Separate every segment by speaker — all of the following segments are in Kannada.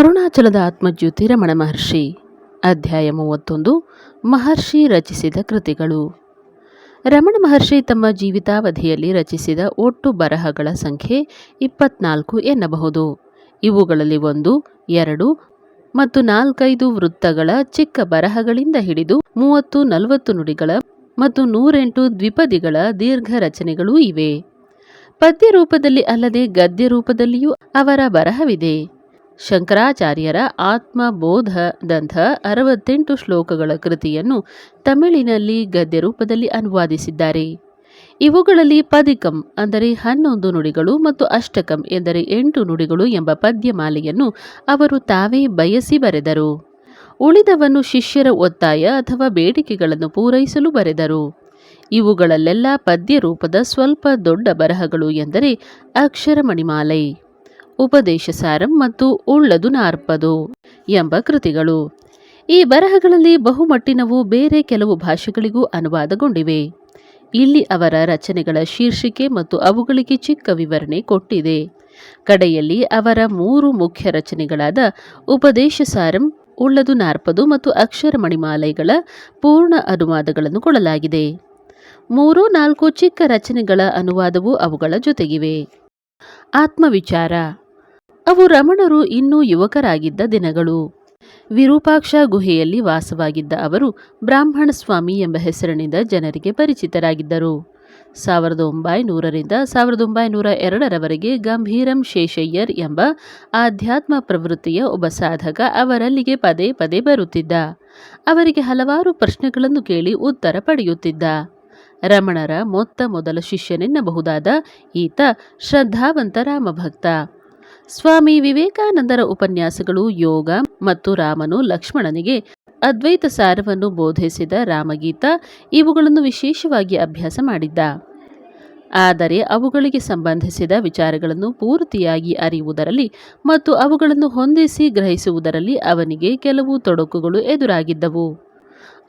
Speaker 1: ಅರುಣಾಚಲದ ಆತ್ಮಜ್ಯೋತಿ ರಮಣ ಮಹರ್ಷಿ, ಅಧ್ಯಾಯ ಮೂವತ್ತೊಂದು, ಮಹರ್ಷಿ ರಚಿಸಿದ ಕೃತಿಗಳು. ರಮಣ ಮಹರ್ಷಿ ತಮ್ಮ ಜೀವಿತಾವಧಿಯಲ್ಲಿ ರಚಿಸಿದ ಒಟ್ಟು ಬರಹಗಳ ಸಂಖ್ಯೆ ಇಪ್ಪತ್ನಾಲ್ಕು ಎನ್ನಬಹುದು. ಇವುಗಳಲ್ಲಿ ಒಂದು, ಎರಡು ಮತ್ತು ನಾಲ್ಕೈದು ವೃತ್ತಗಳ ಚಿಕ್ಕ ಬರಹಗಳಿಂದ ಹಿಡಿದು ಮೂವತ್ತು ನಲವತ್ತು ನುಡಿಗಳ ಮತ್ತು ನೂರೆಂಟು ದ್ವಿಪದಿಗಳ ದೀರ್ಘ ರಚನೆಗಳೂ ಇವೆ. ಪದ್ಯ ರೂಪದಲ್ಲಿ ಅಲ್ಲದೆ ಗದ್ಯ ರೂಪದಲ್ಲಿಯೂ ಅವರ ಬರಹವಿದೆ. ಶಂಕರಾಚಾರ್ಯರ ಆತ್ಮಬೋಧದಂಥ ಅರವತ್ತೆಂಟು ಶ್ಲೋಕಗಳ ಕೃತಿಯನ್ನು ತಮಿಳಿನಲ್ಲಿ ಗದ್ಯ ರೂಪದಲ್ಲಿ ಅನುವಾದಿಸಿದ್ದಾರೆ. ಇವುಗಳಲ್ಲಿ ಪದಿಕಂ ಅಂದರೆ ಹನ್ನೊಂದು ನುಡಿಗಳು ಮತ್ತು ಅಷ್ಟಕಂ ಎಂದರೆ ಎಂಟು ನುಡಿಗಳು ಎಂಬ ಪದ್ಯಮಾಲೆಯನ್ನು ಅವರು ತಾವೇ ಬಯಸಿ ಬರೆದರು. ಉಳಿದವನ್ನು ಶಿಷ್ಯರ ಒತ್ತಾಯ ಅಥವಾ ಬೇಡಿಕೆಗಳನ್ನು ಪೂರೈಸಲು ಬರೆದರು. ಇವುಗಳಲ್ಲೆಲ್ಲ ಪದ್ಯ ರೂಪದ ಸ್ವಲ್ಪ ದೊಡ್ಡ ಬರಹಗಳು ಎಂದರೆ ಅಕ್ಷರಮಣಿಮಾಲೆ. ಉಪದೇಶ ಸಾರಂ ಮತ್ತು ಉಳ್ಳದು ನಾರ್ಪದು ಎಂಬ ಕೃತಿಗಳು. ಈ ಬರಹಗಳಲ್ಲಿ ಬಹುಮಟ್ಟಿನವು ಬೇರೆ ಕೆಲವು ಭಾಷೆಗಳಿಗೂ ಅನುವಾದಗೊಂಡಿವೆ. ಇಲ್ಲಿ ಅವರ ರಚನೆಗಳ ಶೀರ್ಷಿಕೆ ಮತ್ತು ಅವುಗಳಿಗೆ ಚಿಕ್ಕ ವಿವರಣೆ ಕೊಟ್ಟಿದೆ. ಕಡೆಯಲ್ಲಿ ಅವರ ಮೂರು ಮುಖ್ಯ ರಚನೆಗಳಾದ ಉಪದೇಶ ಸಾರಂ, ಉಳ್ಳದು ನಾರ್ಪದು ಮತ್ತು ಅಕ್ಷರ ಮಣಿಮಾಲೆಗಳ ಪೂರ್ಣ ಅನುವಾದಗಳನ್ನು ಕೊಡಲಾಗಿದೆ. ಮೂರು ನಾಲ್ಕು ಚಿಕ್ಕ ರಚನೆಗಳ ಅನುವಾದವು ಅವುಗಳ ಜೊತೆಗಿವೆ. ಆತ್ಮವಿಚಾರ. ಅವು ರಮಣರು ಇನ್ನೂ ಯುವಕರಾಗಿದ್ದ ದಿನಗಳು. ವಿರೂಪಾಕ್ಷ ಗುಹೆಯಲ್ಲಿ ವಾಸವಾಗಿದ್ದ ಅವರು ಬ್ರಾಹ್ಮಣ ಸ್ವಾಮಿ ಎಂಬ ಹೆಸರಿನಿಂದ ಜನರಿಗೆ ಪರಿಚಿತರಾಗಿದ್ದರು. ಸಾವಿರದ ಒಂಬೈನೂರರಿಂದ ಸಾವಿರದ ಒಂಬೈನೂರ ಎರಡರವರೆಗೆ ಗಂಭೀರಂ ಶೇಷಯ್ಯರ್ ಎಂಬ ಆಧ್ಯಾತ್ಮ ಪ್ರವೃತ್ತಿಯ ಒಬ್ಬ ಸಾಧಕ ಅವರಲ್ಲಿಗೆ ಪದೇ ಪದೇ ಬರುತ್ತಿದ್ದ. ಅವರಿಗೆ ಹಲವಾರು ಪ್ರಶ್ನೆಗಳನ್ನು ಕೇಳಿ ಉತ್ತರ ಪಡೆಯುತ್ತಿದ್ದ. ರಮಣರ ಮೊತ್ತ ಮೊದಲ ಶಿಷ್ಯನೆನ್ನಬಹುದಾದ ಈತ ಶ್ರದ್ಧಾವಂತ ರಾಮಭಕ್ತ. ಸ್ವಾಮಿ ವಿವೇಕಾನಂದರ ಉಪನ್ಯಾಸಗಳು ಯೋಗ ಮತ್ತು ರಾಮನು ಲಕ್ಷ್ಮಣನಿಗೆ ಅದ್ವೈತ ಸಾರವನ್ನು ಬೋಧಿಸಿದ ರಾಮಗೀತ ಇವುಗಳನ್ನು ವಿಶೇಷವಾಗಿ ಅಭ್ಯಾಸ ಮಾಡಿದ್ದ. ಆದರೆ ಅವುಗಳಿಗೆ ಸಂಬಂಧಿಸಿದ ವಿಚಾರಗಳನ್ನು ಪೂರ್ತಿಯಾಗಿ ಅರಿಯುವುದರಲ್ಲಿ ಮತ್ತು ಅವುಗಳನ್ನು ಹೊಂದಿಸಿ ಗ್ರಹಿಸುವುದರಲ್ಲಿ ಅವನಿಗೆ ಕೆಲವು ತೊಡಕುಗಳು ಎದುರಾಗಿದ್ದವು.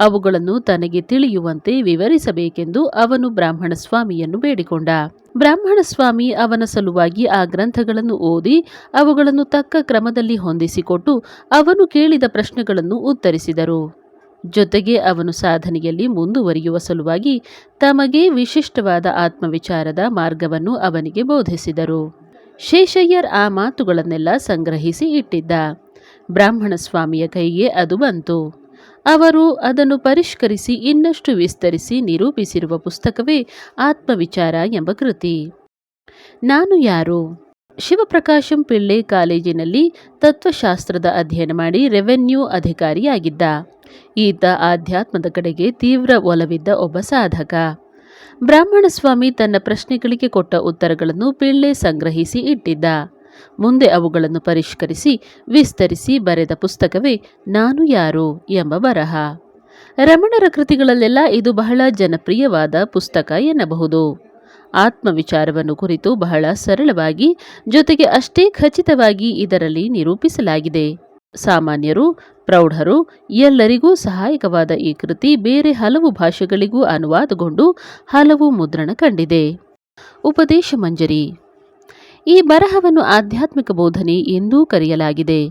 Speaker 1: ಅವುಗಳನ್ನು ತನಗೆ ತಿಳಿಯುವಂತೆ ವಿವರಿಸಬೇಕೆಂದು ಅವನು ಬ್ರಾಹ್ಮಣ ಸ್ವಾಮಿಯನ್ನು ಬೇಡಿಕೊಂಡ. ಬ್ರಾಹ್ಮಣ ಸ್ವಾಮಿ ಅವನ ಸಲುವಾಗಿ ಆ ಗ್ರಂಥಗಳನ್ನು ಓದಿ ಅವುಗಳನ್ನು ತಕ್ಕ ಕ್ರಮದಲ್ಲಿ ಹೊಂದಿಸಿಕೊಟ್ಟು ಅವನು ಕೇಳಿದ ಪ್ರಶ್ನೆಗಳನ್ನು ಉತ್ತರಿಸಿದರು. ಜೊತೆಗೆ ಅವನು ಸಾಧನೆಯಲ್ಲಿ ಮುಂದುವರಿಯುವ ಸಲುವಾಗಿ ತಮಗೆ ವಿಶಿಷ್ಟವಾದ ಆತ್ಮವಿಚಾರದ ಮಾರ್ಗವನ್ನು ಅವನಿಗೆ ಬೋಧಿಸಿದರು. ಶೇಷಯ್ಯರ್ ಆ ಮಾತುಗಳನ್ನೆಲ್ಲ ಸಂಗ್ರಹಿಸಿ ಇಟ್ಟಿದ್ದ. ಬ್ರಾಹ್ಮಣ ಸ್ವಾಮಿಯ ಕೈಗೆ ಅದು ಬಂತು. ಅವರು ಅದನ್ನು ಪರಿಷ್ಕರಿಸಿ ಇನ್ನಷ್ಟು ವಿಸ್ತರಿಸಿ ನಿರೂಪಿಸಿರುವ ಪುಸ್ತಕವೇ ಆತ್ಮವಿಚಾರ ಎಂಬ ಕೃತಿ. ನಾನು ಯಾರು? ಶಿವಪ್ರಕಾಶಂ ಪಿಳ್ಳೆ ಕಾಲೇಜಿನಲ್ಲಿ ತತ್ವಶಾಸ್ತ್ರದ ಅಧ್ಯಯನ ಮಾಡಿ ರೆವೆನ್ಯೂ ಅಧಿಕಾರಿಯಾಗಿದ್ದ. ಈತ ಆಧ್ಯಾತ್ಮದ ಕಡೆಗೆ ತೀವ್ರ ಒಲವಿದ್ದ ಒಬ್ಬ ಸಾಧಕ. ಬ್ರಾಹ್ಮಣ ಸ್ವಾಮಿ ತನ್ನ ಪ್ರಶ್ನೆಗಳಿಗೆ ಕೊಟ್ಟ ಉತ್ತರಗಳನ್ನು ಪಿಳ್ಳೆ ಸಂಗ್ರಹಿಸಿ ಇಟ್ಟಿದ್ದ. ಮುಂದೆ ಅವುಗಳನ್ನು ಪರಿಷ್ಕರಿಸಿ, ವಿಸ್ತರಿಸಿ ಬರೆದ ಪುಸ್ತಕವೇ ನಾನು ಯಾರು ಎಂಬ ಬರಹ. ರಮಣರ ಕೃತಿಗಳಲ್ಲೆಲ್ಲ ಇದು ಬಹಳ ಜನಪ್ರಿಯವಾದ ಪುಸ್ತಕ ಎನ್ನಬಹುದು. ಆತ್ಮವಿಚಾರವನ್ನು ಕುರಿತು ಬಹಳ ಸರಳವಾಗಿ, ಜೊತೆಗೆ ಅಷ್ಟೇ ಖಚಿತವಾಗಿ ಇದರಲ್ಲಿ ನಿರೂಪಿಸಲಾಗಿದೆ. ಸಾಮಾನ್ಯರು, ಪ್ರೌಢರು, ಎಲ್ಲರಿಗೂ ಸಹಾಯಕವಾದ ಈ ಕೃತಿ ಬೇರೆ ಹಲವು ಭಾಷೆಗಳಿಗೂ ಅನುವಾದಗೊಂಡು ಹಲವು ಮುದ್ರಣ ಕಂಡಿದೆ. ಉಪದೇಶ ಮಂಜರಿ. ಈ ಬರಹವನ್ನು ಆಧ್ಯಾತ್ಮಿಕ ಬೋಧನೆ ಎಂದೂ ಕರೆಯಲಾಗಿದೆ.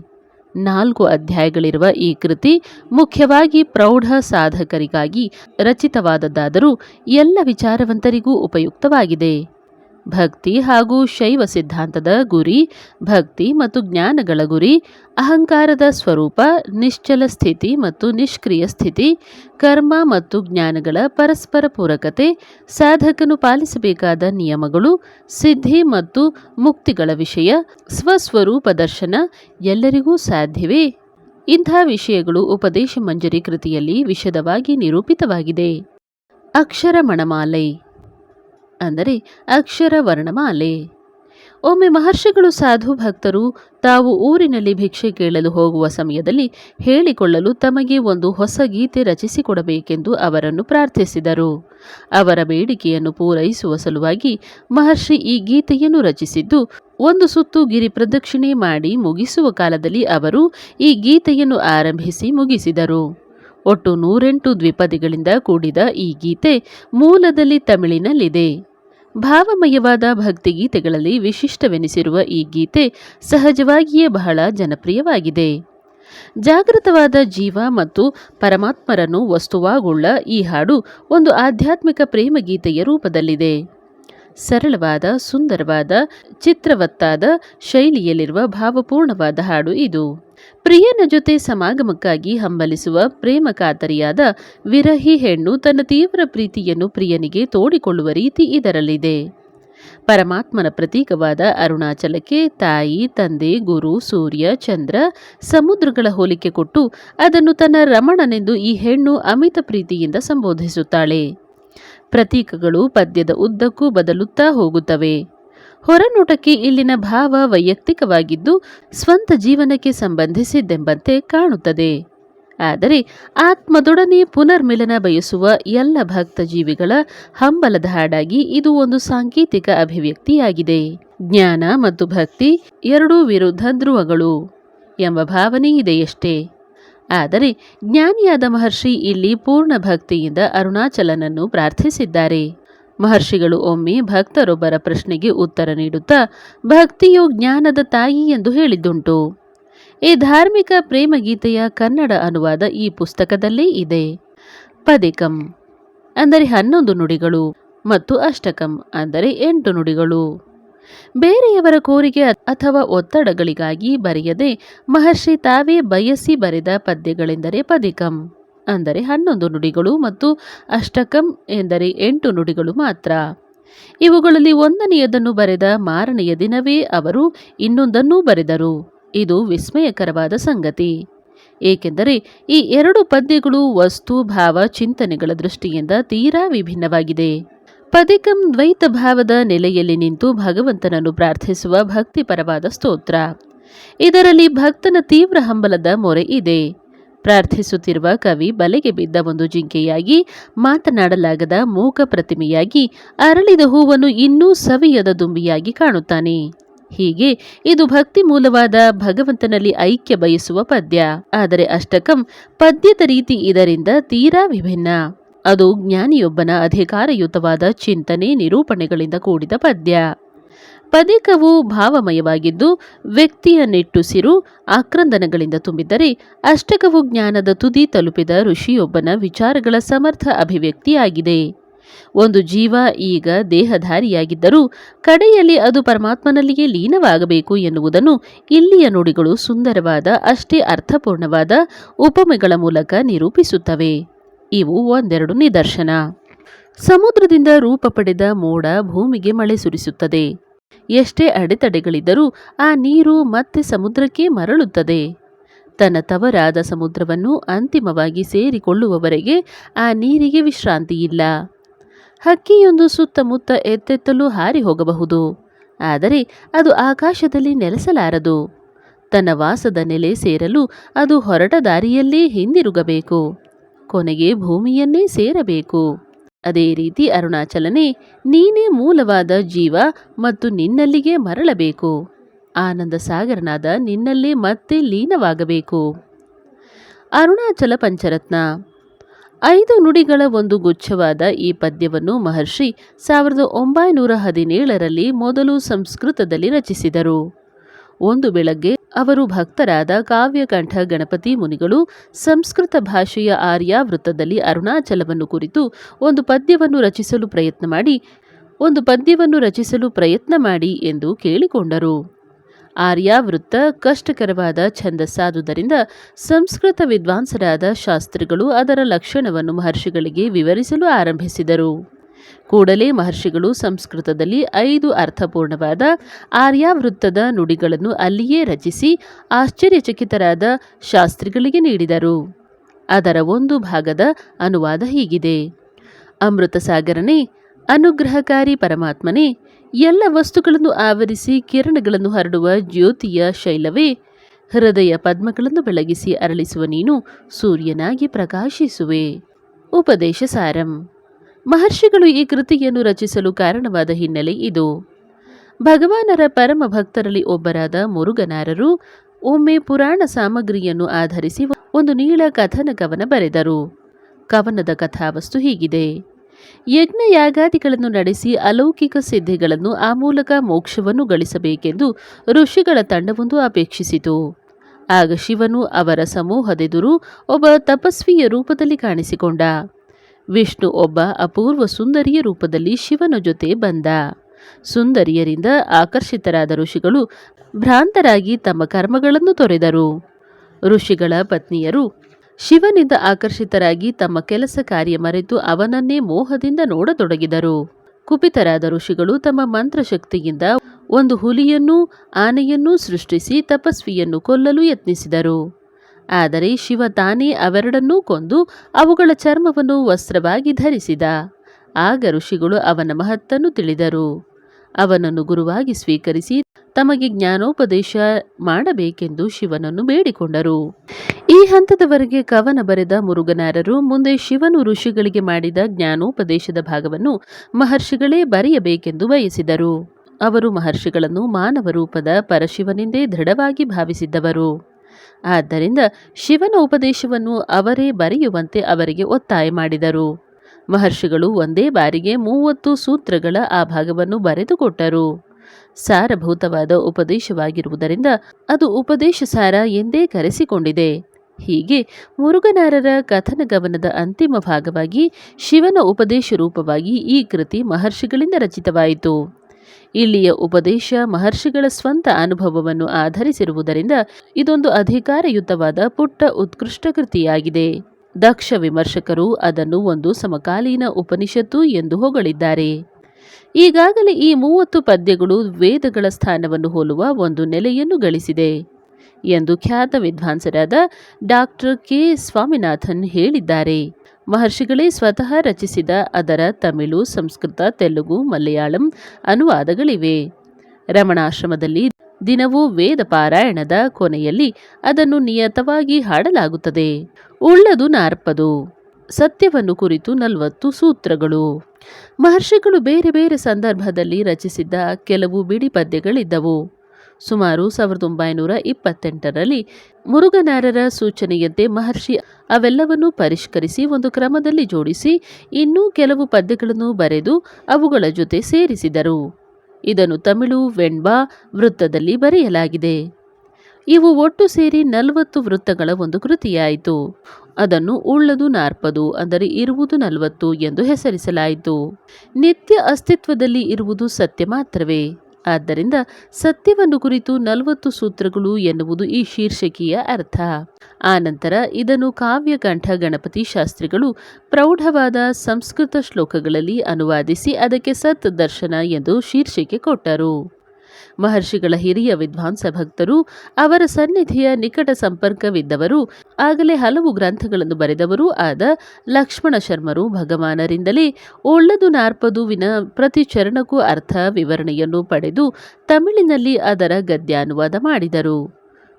Speaker 1: ನಾಲ್ಕು ಅಧ್ಯಾಯಗಳಿರುವ ಈ ಕೃತಿ ಮುಖ್ಯವಾಗಿ ಪ್ರೌಢ ಸಾಧಕರಿಗಾಗಿ ರಚಿತವಾದದ್ದಾದರೂ ಎಲ್ಲ ವಿಚಾರವಂತರಿಗೂ ಉಪಯುಕ್ತವಾಗಿದೆ. ಭಕ್ತಿ ಹಾಗೂ ಶೈವ ಸಿದ್ಧಾಂತದ ಗುರಿ, ಭಕ್ತಿ ಮತ್ತು ಜ್ಞಾನಗಳ ಗುರಿ, ಅಹಂಕಾರದ ಸ್ವರೂಪ, ನಿಶ್ಚಲ ಸ್ಥಿತಿ ಮತ್ತು ನಿಷ್ಕ್ರಿಯ ಸ್ಥಿತಿ, ಕರ್ಮ ಮತ್ತು ಜ್ಞಾನಗಳ ಪರಸ್ಪರ ಪೂರಕತೆ, ಸಾಧಕನು ಪಾಲಿಸಬೇಕಾದ ನಿಯಮಗಳು, ಸಿದ್ಧಿ ಮತ್ತು ಮುಕ್ತಿಗಳ ವಿಷಯ, ಸ್ವಸ್ವರೂಪ ದರ್ಶನ ಎಲ್ಲರಿಗೂ ಸಾಧ್ಯವೇ? ಇಂಥ ವಿಷಯಗಳು ಉಪದೇಶ ಮಂಜರಿ ಕೃತಿಯಲ್ಲಿ ವಿಶದವಾಗಿ ನಿರೂಪಿತವಾಗಿದೆ. ಅಕ್ಷರ ಮಣಮಾಲೆ ಅಂದರೆ ಅಕ್ಷರ ವರ್ಣಮಾಲೆ. ಒಮ್ಮೆ ಮಹರ್ಷಿಗಳು ಸಾಧು ಭಕ್ತರು ತಾವು ಊರಿನಲ್ಲಿ ಭಿಕ್ಷೆ ಕೇಳಲು ಹೋಗುವ ಸಮಯದಲ್ಲಿ ಹೇಳಿಕೊಳ್ಳಲು ತಮಗೆ ಒಂದು ಹೊಸ ಗೀತೆ ರಚಿಸಿಕೊಡಬೇಕೆಂದು ಅವರನ್ನು ಪ್ರಾರ್ಥಿಸಿದರು. ಅವರ ಬೇಡಿಕೆಯನ್ನು ಪೂರೈಸುವ ಸಲುವಾಗಿ ಮಹರ್ಷಿ ಈ ಗೀತೆಯನ್ನು ರಚಿಸಿದ್ದು, ಒಂದು ಸುತ್ತು ಗಿರಿ ಪ್ರದಕ್ಷಿಣೆ ಮಾಡಿ ಮುಗಿಸುವ ಕಾಲದಲ್ಲಿ ಅವರು ಈ ಗೀತೆಯನ್ನು ಆರಂಭಿಸಿ ಮುಗಿಸಿದರು. ಒಟ್ಟು ನೂರೆಂಟು ದ್ವಿಪದಿಗಳಿಂದ ಕೂಡಿದ ಈ ಗೀತೆ ಮೂಲದಲ್ಲಿ ತಮಿಳಿನಲ್ಲಿದೆ. ಭಾವಮಯವಾದ ಭಕ್ತಿಗೀತೆಗಳಲ್ಲಿ ವಿಶಿಷ್ಟವೆನಿಸಿರುವ ಈ ಗೀತೆ ಸಹಜವಾಗಿಯೇ ಬಹಳ ಜನಪ್ರಿಯವಾಗಿದೆ. ಜಾಗೃತವಾದ ಜೀವ ಮತ್ತು ಪರಮಾತ್ಮರನ್ನು ವಸ್ತುವಾಗುಳ್ಳ ಈ ಹಾಡು ಒಂದು ಆಧ್ಯಾತ್ಮಿಕ ಪ್ರೇಮಗೀತೆಯ ರೂಪದಲ್ಲಿದೆ. ಸರಳವಾದ, ಸುಂದರವಾದ, ಚಿತ್ರವತ್ತಾದ ಶೈಲಿಯಲ್ಲಿರುವ ಭಾವಪೂರ್ಣವಾದ ಹಾಡು ಇದು. ಪ್ರಿಯನ ಜೊತೆ ಸಮಾಗಮಕ್ಕಾಗಿ ಹಂಬಲಿಸುವ ಪ್ರೇಮ ಖಾತರಿಯಾದ ವಿರಹಿ ಹೆಣ್ಣು ತನ್ನ ತೀವ್ರ ಪ್ರೀತಿಯನ್ನು ಪ್ರಿಯನಿಗೆ ತೋಡಿಕೊಳ್ಳುವ ರೀತಿ ಇದರಲ್ಲಿದೆ. ಪರಮಾತ್ಮನ ಪ್ರತೀಕವಾದ ಅರುಣಾಚಲಕ್ಕೆ ತಾಯಿ, ತಂದೆ, ಗುರು, ಸೂರ್ಯ, ಚಂದ್ರ ಸಮುದ್ರಗಳ ಹೋಲಿಕೆ ಕೊಟ್ಟು ಅದನ್ನು ತನ್ನ ರಮಣನೆಂದು ಈ ಹೆಣ್ಣು ಅಮಿತ ಪ್ರೀತಿಯಿಂದ ಸಂಬೋಧಿಸುತ್ತಾಳೆ. ಪ್ರತೀಕಗಳು ಪದ್ಯದ ಉದ್ದಕ್ಕೂ ಬದಲುತ್ತಾ ಹೋಗುತ್ತವೆ. ಹೊರನೋಟಕ್ಕೆ ಇಲ್ಲಿನ ಭಾವ ವೈಯಕ್ತಿಕವಾಗಿದ್ದು ಸ್ವಂತ ಜೀವನಕ್ಕೆ ಸಂಬಂಧಿಸಿದ್ದೆಂಬಂತೆ ಕಾಣುತ್ತದೆ. ಆದರೆ ಆತ್ಮದೊಡನೆ ಪುನರ್ಮಿಲನ ಬಯಸುವ ಎಲ್ಲ ಭಕ್ತ ಜೀವಿಗಳ ಹಂಬಲದ ಹಾಡಾಗಿ ಇದು ಒಂದು ಸಾಂಕೇತಿಕ ಅಭಿವ್ಯಕ್ತಿಯಾಗಿದೆ. ಜ್ಞಾನ ಮತ್ತು ಭಕ್ತಿ ಎರಡೂ ವಿರುದ್ಧ ಧ್ರುವಗಳು ಎಂಬ ಭಾವನೆ ಇದೆಯಷ್ಟೇ. ಆದರೆ ಜ್ಞಾನಿಯಾದ ಮಹರ್ಷಿ ಇಲ್ಲಿ ಪೂರ್ಣ ಭಕ್ತಿಯಿಂದ ಅರುಣಾಚಲನನ್ನು ಪ್ರಾರ್ಥಿಸಿದ್ದಾರೆ. ಮಹರ್ಷಿಗಳು ಒಮ್ಮೆ ಭಕ್ತರೊಬ್ಬರ ಪ್ರಶ್ನೆಗೆ ಉತ್ತರ ನೀಡುತ್ತಾ, ಭಕ್ತಿಯು ಜ್ಞಾನದ ತಾಯಿ ಎಂದು ಹೇಳಿದ್ದುಂಟು. ಈ ಧಾರ್ಮಿಕ ಪ್ರೇಮಗೀತೆಯ ಕನ್ನಡ ಅನುವಾದ ಈ ಪುಸ್ತಕದಲ್ಲೇ ಇದೆ. ಪದಿಕಂ ಅಂದರೆ ಹನ್ನೊಂದು ನುಡಿಗಳು ಮತ್ತು ಅಷ್ಟಕಂ ಅಂದರೆ ಎಂಟು ನುಡಿಗಳು. ಬೇರೆಯವರ ಕೋರಿಕೆ ಅಥವಾ ಒತ್ತಡಗಳಿಗಾಗಿ ಬರೆಯದೆ ಮಹರ್ಷಿ ತಾವೇ ಬಯಸಿ ಬರೆದ ಪದ್ಯಗಳೆಂದರೆ ಪದಿಕಂ. ಅಂದರೆ ಹನ್ನೊಂದು ನುಡಿಗಳು ಮತ್ತು ಅಷ್ಟಕಂ ಎಂದರೆ ಎಂಟು ನುಡಿಗಳು ಮಾತ್ರ. ಇವುಗಳಲ್ಲಿ ಒಂದನೆಯದನ್ನು ಬರೆದ ಮಾರನೆಯ ದಿನವೇ ಅವರು ಇನ್ನೊಂದನ್ನೂ ಬರೆದರು. ಇದು ವಿಸ್ಮಯಕರವಾದ ಸಂಗತಿ. ಏಕೆಂದರೆ ಈ ಎರಡು ಪದ್ಯಗಳು ವಸ್ತು, ಭಾವ, ಚಿಂತನೆಗಳ ದೃಷ್ಟಿಯಿಂದ ತೀರಾ ವಿಭಿನ್ನವಾಗಿದೆ. ಪದಿಕಂ ದ್ವೈತ ಭಾವದ ನೆಲೆಯಲ್ಲಿ ನಿಂತು ಭಗವಂತನನ್ನು ಪ್ರಾರ್ಥಿಸುವ ಭಕ್ತಿಪರವಾದ ಸ್ತೋತ್ರ. ಇದರಲ್ಲಿ ಭಕ್ತನ ತೀವ್ರ ಹಂಬಲದ ಮೊರೆ ಇದೆ. ಪ್ರಾರ್ಥಿಸುತ್ತಿರುವ ಕವಿ ಬಲೆಗೆ ಬಿದ್ದ ಒಂದು ಜಿಂಕೆಯಾಗಿ ಮಾತನಾಡಲಾಗದ ಮೂಕ ಪ್ರತಿಮೆಯಾಗಿ ಅರಳಿದ ಹೂವನ್ನು ಇನ್ನೂ ಸವಿಯದ ದುಂಬಿಯಾಗಿ ಕಾಣುತ್ತಾನೆ. ಹೀಗೆ ಇದು ಭಕ್ತಿ ಮೂಲವಾದ ಭಗವಂತನಲ್ಲಿ ಐಕ್ಯ ಬಯಸುವ ಪದ್ಯ. ಆದರೆ ಅಷ್ಟಕಂ ಪದ್ಯದ ರೀತಿ ಇದರಿಂದ ತೀರಾ ವಿಭಿನ್ನ. ಅದು ಜ್ಞಾನಿಯೊಬ್ಬನ ಅಧಿಕಾರಯುತವಾದ ಚಿಂತನೆ ನಿರೂಪಣೆಗಳಿಂದ ಕೂಡಿದ ಪದ್ಯ. ಪದಿಕವು ಭಾವಮಯವಾಗಿದ್ದು, ವ್ಯಕ್ತಿಯ ನೆಟ್ಟುಸಿರು ಆಕ್ರಂದನಗಳಿಂದ ತುಂಬಿದ್ದರೆ ಅಷ್ಟಕವು ಜ್ಞಾನದ ತುದಿ ತಲುಪಿದ ಋಷಿಯೊಬ್ಬನ ವಿಚಾರಗಳ ಸಮರ್ಥ ಅಭಿವ್ಯಕ್ತಿಯಾಗಿದೆ. ಒಂದು ಜೀವ ಈಗ ದೇಹಧಾರಿಯಾಗಿದ್ದರೂ ಕಡೆಯಲ್ಲಿ ಅದು ಪರಮಾತ್ಮನಲ್ಲಿಯೇ ಲೀನವಾಗಬೇಕು ಎನ್ನುವುದನ್ನು ಇಲ್ಲಿಯ ನುಡಿಗಳು ಸುಂದರವಾದ, ಅಷ್ಟೇ ಅರ್ಥಪೂರ್ಣವಾದ ಉಪಮೆಗಳ ಮೂಲಕ ನಿರೂಪಿಸುತ್ತವೆ. ಇವು ಒಂದೆರಡು ನಿದರ್ಶನ. ಸಮುದ್ರದಿಂದ ರೂಪ ಪಡೆದ ಮೋಡ ಭೂಮಿಗೆ ಮಳೆ ಸುರಿಸುತ್ತದೆ. ಎಷ್ಟೇ ಅಡೆತಡೆಗಳಿದ್ದರೂ ಆ ನೀರು ಮತ್ತೆ ಸಮುದ್ರಕ್ಕೆ ಮರಳುತ್ತದೆ. ತನ್ನ ತವರಾದ ಸಮುದ್ರವನ್ನು ಅಂತಿಮವಾಗಿ ಸೇರಿಕೊಳ್ಳುವವರೆಗೆ ಆ ನೀರಿಗೆ ವಿಶ್ರಾಂತಿಯಿಲ್ಲ. ಹಕ್ಕಿಯೊಂದು ಸುತ್ತಮುತ್ತ ಎತ್ತೆತ್ತಲು ಹಾರಿ ಹೋಗಬಹುದು ಆದರೆ ಅದು ಆಕಾಶದಲ್ಲಿ ನೆಲೆಸಲಾರದು. ತನ್ನ ವಾಸದ ನೆಲೆ ಸೇರಲು ಅದು ಹೊರಟ ದಾರಿಯಲ್ಲೇ ಹಿಂದಿರುಗಬೇಕು. ಕೊನೆಗೆ ಭೂಮಿಯನ್ನೇ ಸೇರಬೇಕು. ಅದೇ ರೀತಿ ಅರುಣಾಚಲನೇ, ನೀನೇ ಮೂಲವಾದ ಜೀವ ಮತ್ತು ನಿನ್ನಲ್ಲಿಗೆ ಮರಳಬೇಕು. ಆನಂದ ಸಾಗರನಾದ ನಿನ್ನಲ್ಲೇ ಮತ್ತೆ ಲೀನವಾಗಬೇಕು. ಅರುಣಾಚಲ ಪಂಚರತ್ನ. ಐದು ನುಡಿಗಳ ಒಂದು ಗುಚ್ಛವಾದ ಈ ಪದ್ಯವನ್ನು ಮಹರ್ಷಿ ಸಾವಿರದ ಒಂಬೈನೂರ ಹದಿನೇಳರಲ್ಲಿ ಮೊದಲು ಸಂಸ್ಕೃತದಲ್ಲಿ ರಚಿಸಿದರು. ಒಂದು ಬೆಳಗ್ಗೆ ಅವರು ಭಕ್ತರಾದ ಕಾವ್ಯಕಂಠ ಗಣಪತಿ ಮುನಿಗಳು, ಸಂಸ್ಕೃತ ಭಾಷೆಯ ಆರ್ಯಾವೃತ್ತದಲ್ಲಿ ಅರುಣಾಚಲವನ್ನು ಕುರಿತು ಒಂದು ಪದ್ಯವನ್ನು ರಚಿಸಲು ಪ್ರಯತ್ನ ಮಾಡಿ, ಒಂದು ಪದ್ಯವನ್ನು ರಚಿಸಲು ಪ್ರಯತ್ನ ಮಾಡಿ ಎಂದು ಕೇಳಿಕೊಂಡರು. ಆರ್ಯಾವೃತ್ತ ಕಷ್ಟಕರವಾದ ಛಂದಸ್ಸಾದುದರಿಂದ ಸಂಸ್ಕೃತ ವಿದ್ವಾಂಸರಾದ ಶಾಸ್ತ್ರಿಗಳು ಅದರ ಲಕ್ಷಣವನ್ನು ಮಹರ್ಷಿಗಳಿಗೆ ವಿವರಿಸಲು ಆರಂಭಿಸಿದರು. ಕೂಡಲೇ ಮಹರ್ಷಿಗಳು ಸಂಸ್ಕೃತದಲ್ಲಿ ಐದು ಅರ್ಥಪೂರ್ಣವಾದ ಆರ್ಯಾವೃತ್ತದ ನುಡಿಗಳನ್ನು ಅಲ್ಲಿಯೇ ರಚಿಸಿ ಆಶ್ಚರ್ಯಚಕಿತರಾದ ಶಾಸ್ತ್ರಿಗಳಿಗೆ ನೀಡಿದರು. ಅದರ ಒಂದು ಭಾಗದ ಅನುವಾದ ಹೀಗಿದೆ. ಅಮೃತ ಸಾಗರನೇ ಅನುಗ್ರಹಕಾರಿ ಪರಮಾತ್ಮನೇ, ಎಲ್ಲ ವಸ್ತುಗಳನ್ನು ಆವರಿಸಿ ಕಿರಣಗಳನ್ನು ಹರಡುವ ಜ್ಯೋತಿಯ ಶೈಲವೇ, ಹೃದಯ ಪದ್ಮಗಳನ್ನು ಬೆಳಗಿಸಿ ಅರಳಿಸುವ ನೀನು ಸೂರ್ಯನಾಗಿ ಪ್ರಕಾಶಿಸುವೆ. ಉಪದೇಶ ಸಾರಂ. ಮಹರ್ಷಿಗಳು ಈ ಕೃತಿಯನ್ನು ರಚಿಸಲು ಕಾರಣವಾದ ಹಿನ್ನೆಲೆ ಇದು. ಭಗವಾನರ ಪರಮ ಭಕ್ತರಲ್ಲಿ ಒಬ್ಬರಾದ ಮುರುಗನಾರರು ಒಮ್ಮೆ ಪುರಾಣ ಸಾಮಗ್ರಿಯನ್ನು ಆಧರಿಸಿ ಒಂದು ನೀಳ ಕಥನ ಕವನ ಬರೆದರು. ಕವನದ ಕಥಾವಸ್ತು ಹೀಗಿದೆ. ಯಜ್ಞ ಯಾಗಾದಿಗಳನ್ನು ನಡೆಸಿ ಅಲೌಕಿಕ ಸಿದ್ಧಿಗಳನ್ನು ಆ ಮೂಲಕ ಮೋಕ್ಷವನ್ನು ಗಳಿಸಬೇಕೆಂದು ಋಷಿಗಳ ತಂಡವೊಂದು ಅಪೇಕ್ಷಿಸಿತು. ಆಗ ಶಿವನು ಅವರ ಸಮೂಹದೆದುರು ಒಬ್ಬ ತಪಸ್ವಿಯ ರೂಪದಲ್ಲಿ ಕಾಣಿಸಿಕೊಂಡ. ವಿಷ್ಣು ಒಬ್ಬ ಅಪೂರ್ವ ಸುಂದರಿಯ ರೂಪದಲ್ಲಿ ಶಿವನ ಜೊತೆ ಬಂದ. ಸುಂದರಿಯರಿಂದ ಆಕರ್ಷಿತರಾದ ಋಷಿಗಳು ಭ್ರಾಂತರಾಗಿ ತಮ್ಮ ಕರ್ಮಗಳನ್ನು ತೊರೆದರು. ಋಷಿಗಳ ಪತ್ನಿಯರು ಶಿವನಿಂದ ಆಕರ್ಷಿತರಾಗಿ ತಮ್ಮ ಕೆಲಸ ಕಾರ್ಯ ಮರೆತು ಅವನನ್ನೇ ಮೋಹದಿಂದ ನೋಡತೊಡಗಿದರು. ಕುಪಿತರಾದ ಋಷಿಗಳು ತಮ್ಮ ಮಂತ್ರಶಕ್ತಿಯಿಂದ ಒಂದು ಹುಲಿಯನ್ನೂ ಆನೆಯನ್ನೂ ಸೃಷ್ಟಿಸಿ ತಪಸ್ವಿಯನ್ನು ಕೊಲ್ಲಲು ಯತ್ನಿಸಿದರು. ಆದರೆ ಶಿವ ತಾನೇ ಅವೆರಡನ್ನೂ ಕೊಂದು ಅವುಗಳ ಚರ್ಮವನ್ನು ವಸ್ತ್ರವಾಗಿ ಧರಿಸಿದ. ಆಗ ಋಷಿಗಳು ಅವನ ಮಹತ್ತನ್ನು ತಿಳಿದರು. ಅವನನ್ನು ಗುರುವಾಗಿ ಸ್ವೀಕರಿಸಿ ತಮಗೆ ಜ್ಞಾನೋಪದೇಶ ಮಾಡಬೇಕೆಂದು ಶಿವನನ್ನು ಬೇಡಿಕೊಂಡರು. ಈ ಹಂತದವರೆಗೆ ಕವನ ಬರೆದ ಮುರುಗನಾರರು ಮುಂದೆ ಶಿವನು ಋಷಿಗಳಿಗೆ ಮಾಡಿದ ಜ್ಞಾನೋಪದೇಶದ ಭಾಗವನ್ನು ಮಹರ್ಷಿಗಳೇ ಬರೆಯಬೇಕೆಂದು ಬಯಸಿದರು. ಅವರು ಮಹರ್ಷಿಗಳನ್ನು ಮಾನವ ರೂಪದ ಪರಶಿವನೆಂದೇ ದೃಢವಾಗಿ ಭಾವಿಸಿದ್ದವರು. ಆದ್ದರಿಂದ ಶಿವನ ಉಪದೇಶವನ್ನು ಅವರೇ ಬರೆಯುವಂತೆ ಅವರಿಗೆ ಒತ್ತಾಯ ಮಾಡಿದರು. ಮಹರ್ಷಿಗಳು ಒಂದೇ ಬಾರಿಗೆ ಮೂವತ್ತು ಸೂತ್ರಗಳ ಆ ಭಾಗವನ್ನು ಬರೆದುಕೊಟ್ಟರು. ಸಾರಭೂತವಾದ ಉಪದೇಶವಾಗಿರುವುದರಿಂದ ಅದು ಉಪದೇಶ ಸಾರ ಎಂದೇ ಕರೆಸಿಕೊಂಡಿದೆ. ಹೀಗೆ ಮುರುಗನಾರರ ಕಥನಗಮನದ ಅಂತಿಮ ಭಾಗವಾಗಿ ಶಿವನ ಉಪದೇಶ ರೂಪವಾಗಿ ಈ ಕೃತಿ ಮಹರ್ಷಿಗಳಿಂದ ರಚಿತವಾಯಿತು. ಇಲ್ಲಿಯ ಉಪದೇಶ ಮಹರ್ಷಿಗಳ ಸ್ವಂತ ಅನುಭವವನ್ನು ಆಧರಿಸಿರುವುದರಿಂದ ಇದೊಂದು ಅಧಿಕಾರಯುತವಾದ ಪುಟ್ಟ ಉತ್ಕೃಷ್ಟ ಕೃತಿಯಾಗಿದೆ. ದಕ್ಷ ವಿಮರ್ಶಕರು ಅದನ್ನು ಒಂದು ಸಮಕಾಲೀನ ಉಪನಿಷತ್ತು ಎಂದು ಹೊಗಳಿದ್ದಾರೆ. ಈಗಾಗಲೇ ಈ ಮೂವತ್ತು ಪದ್ಯಗಳು ವೇದಗಳ ಸ್ಥಾನವನ್ನು ಹೋಲುವ ಒಂದು ನೆಲೆಯನ್ನು ಗಳಿಸಿದೆ ಎಂದು ಖ್ಯಾತ ವಿದ್ವಾಂಸರಾದ ಡಾಕ್ಟರ್ ಕೆ. ಸ್ವಾಮಿನಾಥನ್ ಹೇಳಿದ್ದಾರೆ. ಮಹರ್ಷಿಗಳೇ ಸ್ವತಃ ರಚಿಸಿದ ಅದರ ತಮಿಳು, ಸಂಸ್ಕೃತ, ತೆಲುಗು, ಮಲಯಾಳಂ ಅನುವಾದಗಳಿವೆ. ರಮಣಾಶ್ರಮದಲ್ಲಿ ದಿನವೂ ವೇದ ಪಾರಾಯಣದ ಕೊನೆಯಲ್ಲಿ ಅದನ್ನು ನಿಯತವಾಗಿ ಹಾಡಲಾಗುತ್ತದೆ. ಉಳ್ಳದು ನಾರ್ಪದು. ಸತ್ಯವನ್ನು ಕುರಿತು ನಲವತ್ತು ಸೂತ್ರಗಳು. ಮಹರ್ಷಿಗಳು ಬೇರೆ ಬೇರೆ ಸಂದರ್ಭದಲ್ಲಿ ರಚಿಸಿದ್ದ ಕೆಲವು ಬಿಡಿ ಪದ್ಯಗಳಿದ್ದವು. ಸುಮಾರು ಸಾವಿರದ ಒಂಬೈನೂರ ಇಪ್ಪತ್ತೆಂಟರಲ್ಲಿ ಮುರುಗನಾರರ ಸೂಚನೆಯಂತೆ ಮಹರ್ಷಿ ಅವೆಲ್ಲವನ್ನೂ ಪರಿಷ್ಕರಿಸಿ ಒಂದು ಕ್ರಮದಲ್ಲಿ ಜೋಡಿಸಿ ಇನ್ನೂ ಕೆಲವು ಪದ್ಯಗಳನ್ನು ಬರೆದು ಅವುಗಳ ಜೊತೆ ಸೇರಿಸಿದರು. ಇದನ್ನು ತಮಿಳು, ವೆಣ್ಬಾ ವೃತ್ತದಲ್ಲಿ ಬರೆಯಲಾಗಿದೆ. ಇವು ಒಟ್ಟು ಸೇರಿ ನಲವತ್ತು ವೃತ್ತಗಳ ಒಂದು ಕೃತಿಯಾಯಿತು. ಅದನ್ನು ಉಳ್ಳದು ನಾರ್ಪದು ಅಂದರೆ ಇರುವುದು ನಲವತ್ತು ಎಂದು ಹೆಸರಿಸಲಾಯಿತು. ನಿತ್ಯ ಅಸ್ತಿತ್ವದಲ್ಲಿ ಇರುವುದು ಸತ್ಯ ಮಾತ್ರವೇ. ಆದ್ದರಿಂದ ಸತ್ಯವನ್ನು ಕುರಿತು ನಲವತ್ತು ಸೂತ್ರಗಳು ಎನ್ನುವುದು ಈ ಶೀರ್ಷಿಕೆಯ ಅರ್ಥ. ಆನಂತರ ಇದನ್ನು ಕಾವ್ಯಕಂಠ ಗಣಪತಿ ಶಾಸ್ತ್ರಿಗಳು ಪ್ರೌಢವಾದ ಸಂಸ್ಕೃತ ಶ್ಲೋಕಗಳಲ್ಲಿ ಅನುವಾದಿಸಿ ಅದಕ್ಕೆ ಸತ್ ದರ್ಶನ ಎಂದು ಶೀರ್ಷಿಕೆ ಕೊಟ್ಟರು. ಮಹರ್ಷಿಗಳ ಹಿರಿಯ ವಿದ್ವಾಂಸ ಭಕ್ತರು ಅವರ ಸನ್ನಿಧಿಯ ನಿಕಟ ಸಂಪರ್ಕವಿದ್ದವರು, ಆಗಲೇ ಹಲವು ಗ್ರಂಥಗಳನ್ನು ಬರೆದವರೂ ಆದ ಲಕ್ಷ್ಮಣ ಶರ್ಮರು ಭಗವಾನರಿಂದಲೇ ಒಳ್ಳದು ನಾರ್ಪದುವಿನ ಪ್ರತಿ ಚರಣಕ್ಕೂ ಅರ್ಥ ವಿವರಣೆಯನ್ನು ಪಡೆದು ತಮಿಳಿನಲ್ಲಿ ಅದರ ಗದ್ಯಾನುವಾದ ಮಾಡಿದರು.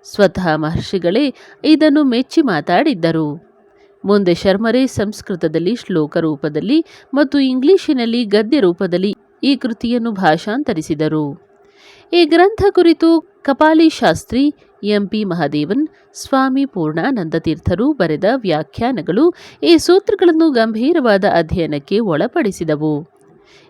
Speaker 1: ಸ್ವತಃ ಮಹರ್ಷಿಗಳೇ ಇದನ್ನು ಮೆಚ್ಚಿ ಮಾತಾಡಿದ್ದರು. ಮುಂದೆ ಶರ್ಮರೇ ಸಂಸ್ಕೃತದಲ್ಲಿ ಶ್ಲೋಕ ರೂಪದಲ್ಲಿ ಮತ್ತು ಇಂಗ್ಲಿಶಿನಲ್ಲಿ ಗದ್ಯ ರೂಪದಲ್ಲಿ ಈ ಕೃತಿಯನ್ನು ಭಾಷಾಂತರಿಸಿದರು. ಈ ಗ್ರಂಥ ಕುರಿತು ಕಪಾಲಿ ಶಾಸ್ತ್ರಿ ಎಂಪಿ ಮಹಾದೇವನ್, ಸ್ವಾಮಿ ಪೂರ್ಣಾನಂದ ತೀರ್ಥರು ಬರೆದ ವ್ಯಾಖ್ಯಾನಗಳು ಈ ಸೂತ್ರಗಳನ್ನು ಗಂಭೀರವಾದ ಅಧ್ಯಯನಕ್ಕೆ ಒಳಪಡಿಸಿದವು.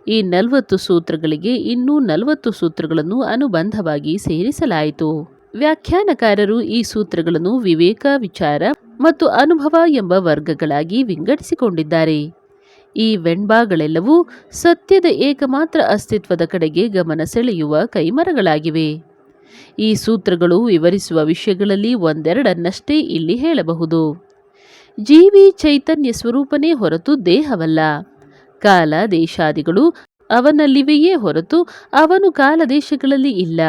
Speaker 1: ಈ ನಲವತ್ತು ಸೂತ್ರಗಳಿಗೆ ಇನ್ನೂ ನಲವತ್ತು ಸೂತ್ರಗಳನ್ನು ಅನುಬಂಧವಾಗಿ ಸೇರಿಸಲಾಯಿತು. ವ್ಯಾಖ್ಯಾನಕಾರರು ಈ ಸೂತ್ರಗಳನ್ನು ವಿವೇಕ, ವಿಚಾರ ಮತ್ತು ಅನುಭವ ಎಂಬ ವರ್ಗಗಳಾಗಿ ವಿಂಗಡಿಸಿಕೊಂಡಿದ್ದಾರೆ. ಈ ವೆಣ್ಬಾಗಳೆಲ್ಲವೂ ಸತ್ಯದ ಏಕಮಾತ್ರ ಅಸ್ತಿತ್ವದ ಕಡೆಗೆ ಗಮನ ಸೆಳೆಯುವ ಕೈಮರಗಳಾಗಿವೆ. ಈ ಸೂತ್ರಗಳು ವಿವರಿಸುವ ವಿಷಯಗಳಲ್ಲಿ ಒಂದೆರಡನ್ನಷ್ಟೇ ಇಲ್ಲಿ ಹೇಳಬಹುದು. ಜೀವಿ ಚೈತನ್ಯ ಸ್ವರೂಪನೇ ಹೊರತು ದೇಹವಲ್ಲ. ಕಾಲ ದೇಶಾದಿಗಳು ಅವನಲ್ಲಿವೆಯೇ ಹೊರತು ಅವನು ಕಾಲ ದೇಶಗಳಲ್ಲಿ ಇಲ್ಲ.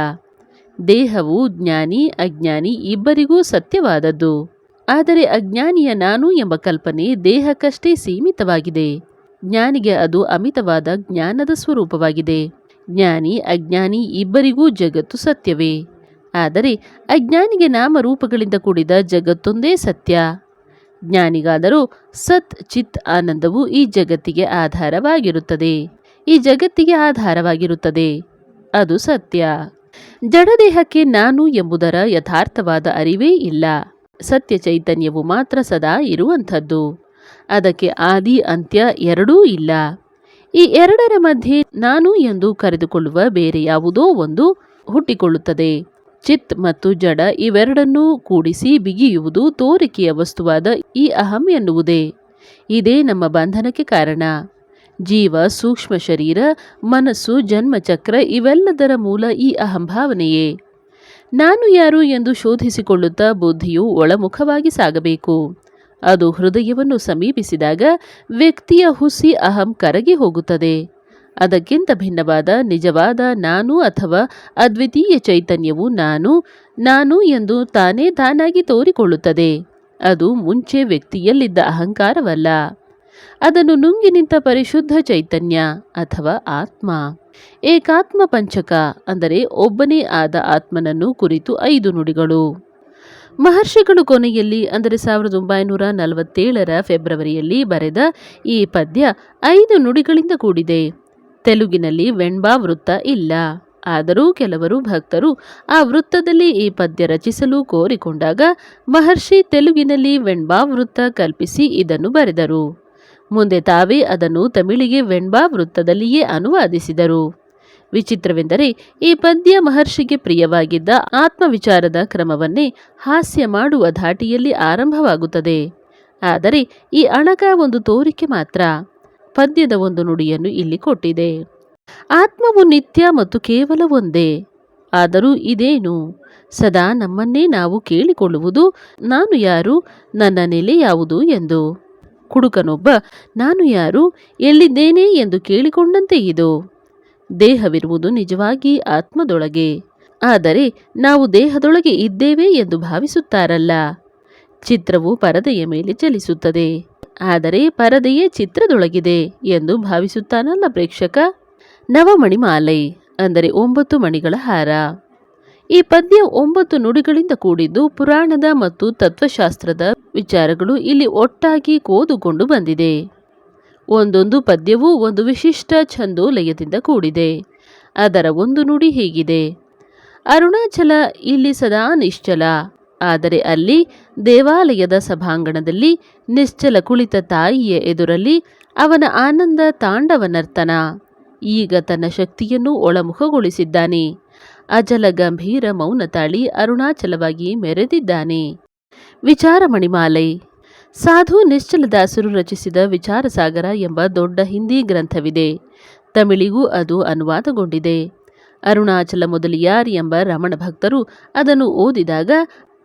Speaker 1: ದೇಹವು ಜ್ಞಾನಿ, ಅಜ್ಞಾನಿ ಇಬ್ಬರಿಗೂ ಸತ್ಯವಾದದ್ದು. ಆದರೆ ಅಜ್ಞಾನಿಯ ನಾನು ಎಂಬ ಕಲ್ಪನೆ ದೇಹಕ್ಕಷ್ಟೇ ಸೀಮಿತವಾಗಿದೆ. ಜ್ಞಾನಿಗೆ ಅದು ಅಮಿತವಾದ ಜ್ಞಾನದ ಸ್ವರೂಪವಾಗಿದೆ. ಜ್ಞಾನಿ, ಅಜ್ಞಾನಿ ಇಬ್ಬರಿಗೂ ಜಗತ್ತು ಸತ್ಯವೇ. ಆದರೆ ಅಜ್ಞಾನಿಗೆ ನಾಮರೂಪಗಳಿಂದ ಕೂಡಿದ ಜಗತ್ತೊಂದೇ ಸತ್ಯ. ಜ್ಞಾನಿಗಾದರೂ ಸತ್, ಚಿತ್ ಆನಂದವು ಈ ಜಗತ್ತಿಗೆ ಆಧಾರವಾಗಿರುತ್ತದೆ. ಈ ಜಗತ್ತಿಗೆ ಆಧಾರವಾಗಿರುತ್ತದೆ. ಅದು ಸತ್ಯ. ಜಡದೇಹಕ್ಕೆ ನಾನು ಎಂಬುದರ ಯಥಾರ್ಥವಾದ ಅರಿವೇ ಇಲ್ಲ. ಸತ್ಯ ಚೈತನ್ಯವು ಮಾತ್ರ ಸದಾ ಇರುವಂಥದ್ದು. ಅದಕ್ಕೆ ಆದಿ ಅಂತ್ಯ ಎರಡೂ ಇಲ್ಲ. ಈ ಎರಡರ ಮಧ್ಯೆ ನಾನು ಎಂದು ಕರೆದುಕೊಳ್ಳುವ ಬೇರೆ ಯಾವುದೋ ಒಂದು ಹುಟ್ಟಿಕೊಳ್ಳುತ್ತದೆ. ಚಿತ್ ಮತ್ತು ಜಡ ಇವೆರಡನ್ನೂ ಕೂಡಿಸಿ ಬಿಗಿಯುವುದು ತೋರಿಕೆಯ ವಸ್ತುವಾದ ಈ ಅಹಂ ಎನ್ನುವುದೇ. ಇದೇ ನಮ್ಮ ಬಂಧನಕ್ಕೆ ಕಾರಣ. ಜೀವ, ಸೂಕ್ಷ್ಮ ಶರೀರ, ಮನಸ್ಸು ಜನ್ಮಚಕ್ರ ಇವೆಲ್ಲದರ ಮೂಲ ಈ ಅಹಂಭಾವನೆಯೇ ನಾನು ಯಾರು ಎಂದು ಶೋಧಿಸಿಕೊಳ್ಳುತ್ತಾ ಬುದ್ಧಿಯು ಒಳಮುಖವಾಗಿ ಸಾಗಬೇಕು. ಅದು ಹೃದಯವನ್ನು ಸಮೀಪಿಸಿದಾಗ ವ್ಯಕ್ತಿಯ ಹುಸಿ ಅಹಂ ಕರಗಿ ಹೋಗುತ್ತದೆ. ಅದಕ್ಕಿಂತ ಭಿನ್ನವಾದ ನಿಜವಾದ ನಾನು ಅಥವಾ ಅದ್ವಿತೀಯ ಚೈತನ್ಯವು ನಾನು ನಾನು ಎಂದು ತಾನೇ ತಾನಾಗಿ ತೋರಿಕೊಳ್ಳುತ್ತದೆ. ಅದು ಮುಂಚೆ ವ್ಯಕ್ತಿಯಲ್ಲಿದ್ದ ಅಹಂಕಾರವಲ್ಲ. ಅದನ್ನು ನುಂಗಿ ನಿಂತ ಪರಿಶುದ್ಧ ಚೈತನ್ಯ ಅಥವಾ ಆತ್ಮ. ಏಕಾತ್ಮ ಪಂಚಕ ಅಂದರೆ ಒಬ್ಬನೇ ಆದ ಆತ್ಮನನ್ನು ಕುರಿತು ಐದು ನುಡಿಗಳು. ಮಹರ್ಷಿಗಳು ಕೊನೆಯಲ್ಲಿ ಅಂದರೆ ಸಾವಿರದ ಒಂಬೈನೂರ ನಲವತ್ತೇಳರ ಫೆಬ್ರವರಿಯಲ್ಲಿ ಬರೆದ ಈ ಪದ್ಯ ಐದು ನುಡಿಗಳಿಂದ ಕೂಡಿದೆ. ತೆಲುಗಿನಲ್ಲಿ ವೆಣ್ಬಾ ವೃತ್ತ ಇಲ್ಲ. ಆದರೂ ಕೆಲವರು ಭಕ್ತರು ಆ ವೃತ್ತದಲ್ಲಿ ಈ ಪದ್ಯ ರಚಿಸಲು ಕೋರಿಕೊಂಡಾಗ ಮಹರ್ಷಿ ತೆಲುಗಿನಲ್ಲಿ ವೆಣ್ಬಾ ವೃತ್ತ ಕಲ್ಪಿಸಿ ಇದನ್ನು ಬರೆದರು. ಮುಂದೆ ತಾವೇ ಅದನ್ನು ತಮಿಳಿಗೆ ವೆಣ್ಬಾ ವೃತ್ತದಲ್ಲಿಯೇ ಅನುವಾದಿಸಿದರು. ವಿಚಿತ್ರವೆಂದರೆ ಈ ಪದ್ಯ ಮಹರ್ಷಿಗೆ ಪ್ರಿಯವಾಗಿದ್ದ ಆತ್ಮವಿಚಾರದ ಕ್ರಮವನ್ನೇ ಹಾಸ್ಯ ಮಾಡುವ ಧಾಟಿಯಲ್ಲಿ ಆರಂಭವಾಗುತ್ತದೆ. ಆದರೆ ಈ ಅಣಕ ಒಂದು ತೋರಿಕೆ ಮಾತ್ರ. ಪದ್ಯದ ಒಂದು ನುಡಿಯನ್ನು ಇಲ್ಲಿ ಕೊಟ್ಟಿದೆ. ಆತ್ಮವು ನಿತ್ಯ ಮತ್ತು ಕೇವಲ ಒಂದೇ. ಆದರೂ ಇದೇನು? ಸದಾ ನಮ್ಮನ್ನೇ ನಾವು ಕೇಳಿಕೊಳ್ಳುವುದು ನಾನು ಯಾರು? ನನ್ನ ನೆಲೆ ಯಾವುದು ಎಂದು. ಕುಡುಕನೊಬ್ಬ ನಾನು ಯಾರು? ಎಲ್ಲಿದ್ದೇನೆ ಎಂದು ಕೇಳಿಕೊಂಡಂತೆ ಇದು. ದೇಹವಿರುವುದು ನಿಜವಾಗಿ ಆತ್ಮದೊಳಗೆ. ಆದರೆ ನಾವು ದೇಹದೊಳಗೆ ಇದ್ದೇವೆ ಎಂದು ಭಾವಿಸುತ್ತಾರಲ್ಲ. ಚಿತ್ರವು ಪರದೆಯ ಮೇಲೆ ಚಲಿಸುತ್ತದೆ. ಆದರೆ ಪರದೆಯೇ ಚಿತ್ರದೊಳಗಿದೆ ಎಂದು ಭಾವಿಸುತ್ತಾನಲ್ಲ ಪ್ರೇಕ್ಷಕ? ನವಮಣಿ ಮಾಲೆ, ಅಂದರೆ ಒಂಬತ್ತು ಮಣಿಗಳ ಹಾರ. ಈ ಪದ್ಯ ಒಂಬತ್ತು ನುಡಿಗಳಿಂದ ಕೂಡಿದ್ದು ಪುರಾಣದ ಮತ್ತು ತತ್ವಶಾಸ್ತ್ರದ ವಿಚಾರಗಳು ಇಲ್ಲಿ ಒಟ್ಟಾಗಿ ಕೋದುಕೊಂಡು ಬಂದಿದೆ. ಒಂದೊಂದು ಪದ್ಯವೂ ಒಂದು ವಿಶಿಷ್ಟ ಛಂದೋಲಯದಿಂದ ಕೂಡಿದೆ. ಅದರ ಒಂದು ನುಡಿ ಹೀಗಿದೆ. ಅರುಣಾಚಲ ಇಲ್ಲಿ ಸದಾ ನಿಶ್ಚಲ. ಆದರೆ ಅಲ್ಲಿ ದೇವಾಲಯದ ಸಭಾಂಗಣದಲ್ಲಿ ನಿಶ್ಚಲ ಕುಳಿತ ತಾಯಿಯ ಎದುರಲ್ಲಿ ಅವನ ಆನಂದ ತಾಂಡವ ನರ್ತನ ಈಗ ತನ್ನ ಶಕ್ತಿಯನ್ನು ಒಳಮುಖಗೊಳಿಸಿದ್ದಾನೆ. ಅಜಲ ಗಂಭೀರ ಮೌನ ತಾಳಿ ಅರುಣಾಚಲವಾಗಿ ಮೆರೆದಿದ್ದಾನೆ. ವಿಚಾರ ಮಣಿಮಾಲೈ ಸಾಧು ನಿಶ್ಚಲದಾಸರು ರಚಿಸಿದ ವಿಚಾರಸಾಗರ ಎಂಬ ದೊಡ್ಡ ಹಿಂದಿ ಗ್ರಂಥವಿದೆ. ತಮಿಳಿಗೂ ಅದು ಅನುವಾದಗೊಂಡಿದೆ. ಅರುಣಾಚಲ ಮೊದಲಿಯಾರ್ ಎಂಬ ರಮಣ ಭಕ್ತರು ಅದನ್ನು ಓದಿದಾಗ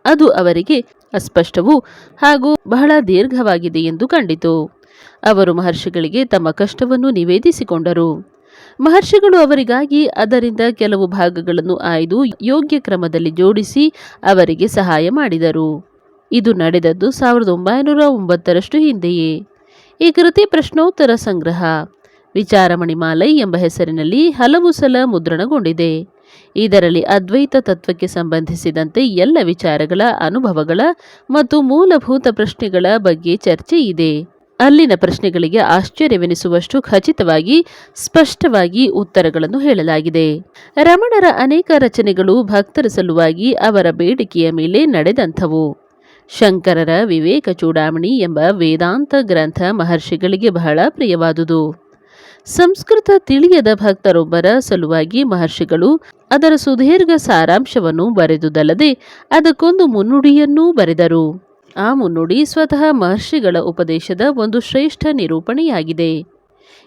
Speaker 1: ಅದು ಅವರಿಗೆ ಅಸ್ಪಷ್ಟವೂ ಹಾಗೂ ಬಹಳ ದೀರ್ಘವಾಗಿದೆ ಎಂದು ಕಂಡಿತು. ಅವರು ಮಹರ್ಷಿಗಳಿಗೆ ತಮ್ಮ ಕಷ್ಟವನ್ನು ನಿವೇದಿಸಿಕೊಂಡರು. ಮಹರ್ಷಿಗಳು ಅವರಿಗಾಗಿ ಅದರಿಂದ ಕೆಲವು ಭಾಗಗಳನ್ನು ಆಯ್ದು ಯೋಗ್ಯ ಕ್ರಮದಲ್ಲಿ ಜೋಡಿಸಿ ಅವರಿಗೆ ಸಹಾಯ ಮಾಡಿದರು. ಇದು ನಡೆದದ್ದು ಸಾವಿರದ ಒಂಬೈನೂರ ಒಂಬತ್ತರಷ್ಟು ಹಿಂದೆಯೇ. ಈ ಕೃತಿ ಪ್ರಶ್ನೋತ್ತರ ಸಂಗ್ರಹ. ವಿಚಾರಮಣಿಮಾಲೈ ಎಂಬ ಹೆಸರಿನಲ್ಲಿ ಹಲವು ಸಲ ಮುದ್ರಣಗೊಂಡಿದೆ. ಇದರಲ್ಲಿ ಅದ್ವೈತ ತತ್ವಕ್ಕೆ ಸಂಬಂಧಿಸಿದಂತೆ ಎಲ್ಲ ವಿಚಾರಗಳ, ಅನುಭವಗಳ ಮತ್ತು ಮೂಲಭೂತ ಪ್ರಶ್ನೆಗಳ ಬಗ್ಗೆ ಚರ್ಚೆ ಇದೆ. ಅಲ್ಲಿನ ಪ್ರಶ್ನೆಗಳಿಗೆ ಆಶ್ಚರ್ಯವೆನಿಸುವಷ್ಟು ಖಚಿತವಾಗಿ, ಸ್ಪಷ್ಟವಾಗಿ ಉತ್ತರಗಳನ್ನು ಹೇಳಲಾಗಿದೆ. ರಮಣರ ಅನೇಕ ರಚನೆಗಳು ಭಕ್ತರ ಸಲುವಾಗಿ ಅವರ ಬೇಡಿಕೆಯ ಮೇಲೆ ನಡೆದಂಥವು. ಶಂಕರರ ವಿವೇಕ ಚೂಡಾಮಣಿ ಎಂಬ ವೇದಾಂತ ಗ್ರಂಥ ಮಹರ್ಷಿಗಳಿಗೆ ಬಹಳ ಪ್ರಿಯವಾದುದು. ಸಂಸ್ಕೃತ ತಿಳಿಯದ ಭಕ್ತರೊಬ್ಬರ ಸಲುವಾಗಿ ಮಹರ್ಷಿಗಳು ಅದರ ಸುದೀರ್ಘ ಸಾರಾಂಶವನ್ನು ಬರೆದುದಲ್ಲದೆ ಅದಕ್ಕೊಂದು ಮುನ್ನುಡಿಯನ್ನೂ ಬರೆದರು. ಆ ಮುನ್ನುಡಿ ಸ್ವತಃ ಮಹರ್ಷಿಗಳ ಉಪದೇಶದ ಒಂದು ಶ್ರೇಷ್ಠ ನಿರೂಪಣೆಯಾಗಿದೆ.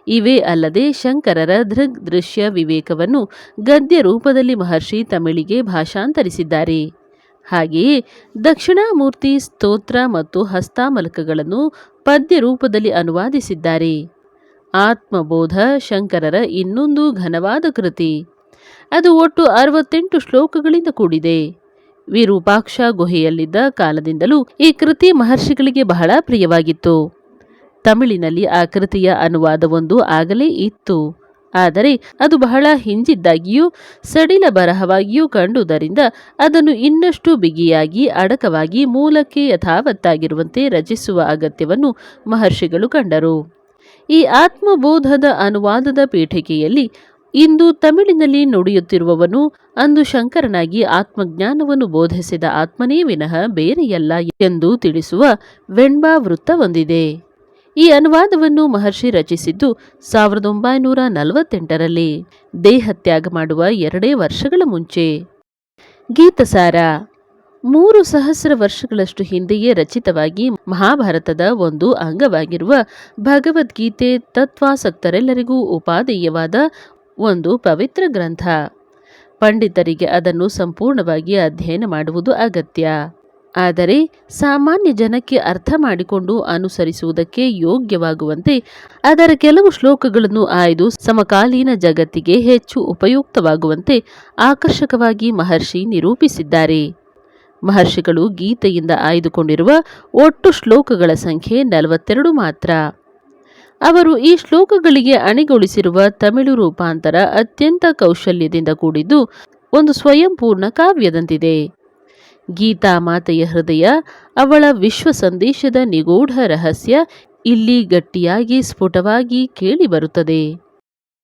Speaker 1: ಇವೇ ಅಲ್ಲದೆ ಶಂಕರರ ದೃಗ್ ದೃಶ್ಯ ವಿವೇಕವನ್ನು ಗದ್ಯ ರೂಪದಲ್ಲಿ ಮಹರ್ಷಿ ತಮಿಳಿಗೆ ಭಾಷಾಂತರಿಸಿದ್ದಾರೆ. ಹಾಗೆಯೇ ದಕ್ಷಿಣಾಮೂರ್ತಿ ಸ್ತೋತ್ರ ಮತ್ತು ಹಸ್ತಾಮಲಕಗಳನ್ನು ಪದ್ಯ ರೂಪದಲ್ಲಿ ಅನುವಾದಿಸಿದ್ದಾರೆ. ಆತ್ಮಬೋಧ ಶಂಕರರ ಇನ್ನೊಂದು ಘನವಾದ ಕೃತಿ. ಅದು ಒಟ್ಟು ಅರವತ್ತೆಂಟು ಶ್ಲೋಕಗಳಿಂದ ಕೂಡಿದೆ. ವಿರೂಪಾಕ್ಷ ಗುಹೆಯಲ್ಲಿದ್ದ ಕಾಲದಿಂದಲೂ ಈ ಕೃತಿ ಮಹರ್ಷಿಗಳಿಗೆ ಬಹಳ ಪ್ರಿಯವಾಗಿತ್ತು. ತಮಿಳಿನಲ್ಲಿ ಆ ಕೃತಿಯ ಅನುವಾದವೊಂದು ಆಗಲೇ ಇತ್ತು. ಆದರೆ ಅದು ಬಹಳ ಹಿಂಜಿದ್ದಾಗಿಯೂ ಸಡಿಲ ಬರಹವಾಗಿಯೂ ಕಂಡುದರಿಂದ ಅದನ್ನು ಇನ್ನಷ್ಟು ಬಿಗಿಯಾಗಿ ಅಡಕವಾಗಿ ಮೂಲಕ್ಕೆ ಯಥಾವತ್ತಾಗಿರುವಂತೆ ರಚಿಸುವ ಅಗತ್ಯವನ್ನು ಮಹರ್ಷಿಗಳು ಕಂಡರು. ಈ ಆತ್ಮಬೋಧದ ಅನುವಾದದ ಪೀಠಿಕೆಯಲ್ಲಿ ಇಂದು ತಮಿಳಿನಲ್ಲಿ ನುಡಿಯುತ್ತಿರುವವನು ಅಂದು ಶಂಕರನಾಗಿ ಆತ್ಮಜ್ಞಾನವನ್ನು ಬೋಧಿಸಿದ ಆತ್ಮನೇ ವಿನಃ ಬೇರೆಯಲ್ಲ ಎಂದು ತಿಳಿಸುವ ವೆಣ್ಬಾ ವೃತ್ತ ಹೊಂದಿದೆ. ಈ ಅನುವಾದವನ್ನು ಮಹರ್ಷಿ ರಚಿಸಿದ್ದು ಸಾವಿರದ ಒಂಬೈನೂರ ನಲವತ್ತೆಂಟರಲ್ಲಿ. ದೇಹತ್ಯಾಗ ಮಾಡುವ ಎರಡೇ ವರ್ಷಗಳ ಮುಂಚೆ. ಗೀತಸಾರ. ಮೂರು ಸಹಸ್ರ ವರ್ಷಗಳಷ್ಟು ಹಿಂದೆಯೇ ರಚಿತವಾಗಿ ಮಹಾಭಾರತದ ಒಂದು ಅಂಗವಾಗಿರುವ ಭಗವದ್ಗೀತೆ ತತ್ವಾಸಕ್ತರೆಲ್ಲರಿಗೂ ಉಪಾದೇಯವಾದ ಒಂದು ಪವಿತ್ರ ಗ್ರಂಥ. ಪಂಡಿತರಿಗೆ ಅದನ್ನು ಸಂಪೂರ್ಣವಾಗಿ ಅಧ್ಯಯನ ಮಾಡುವುದು ಅಗತ್ಯ. ಆದರೆ ಸಾಮಾನ್ಯ ಜನಕ್ಕೆ ಅರ್ಥ ಮಾಡಿಕೊಂಡು ಅನುಸರಿಸುವುದಕ್ಕೆ ಯೋಗ್ಯವಾಗುವಂತೆ ಅದರ ಕೆಲವು ಶ್ಲೋಕಗಳನ್ನು ಆಯ್ದು ಸಮಕಾಲೀನ ಜಗತ್ತಿಗೆ ಹೆಚ್ಚು ಉಪಯುಕ್ತವಾಗುವಂತೆ ಆಕರ್ಷಕವಾಗಿ ಮಹರ್ಷಿ ನಿರೂಪಿಸಿದ್ದಾರೆ. ಮಹರ್ಷಿಗಳು ಗೀತೆಯಿಂದ ಆಯ್ದುಕೊಂಡಿರುವ ಒಟ್ಟು ಶ್ಲೋಕಗಳ ಸಂಖ್ಯೆ ನಲವತ್ತೆರಡು ಮಾತ್ರ. ಅವರು ಈ ಶ್ಲೋಕಗಳಿಗೆ ಅಣಿಗೊಳಿಸಿರುವ ತಮಿಳು ರೂಪಾಂತರ ಅತ್ಯಂತ ಕೌಶಲ್ಯದಿಂದ ಕೂಡಿದ್ದು ಒಂದು ಸ್ವಯಂಪೂರ್ಣ ಕಾವ್ಯದಂತಿದೆ. ಗೀತಾ ಮಾತೆಯ ಹೃದಯ ಅವಳ ವಿಶ್ವ ಸಂದೇಶದ ನಿಗೂಢ ರಹಸ್ಯ ಇಲ್ಲಿ ಗಟ್ಟಿಯಾಗಿ ಸ್ಫುಟವಾಗಿ ಕೇಳಿಬರುತ್ತದೆ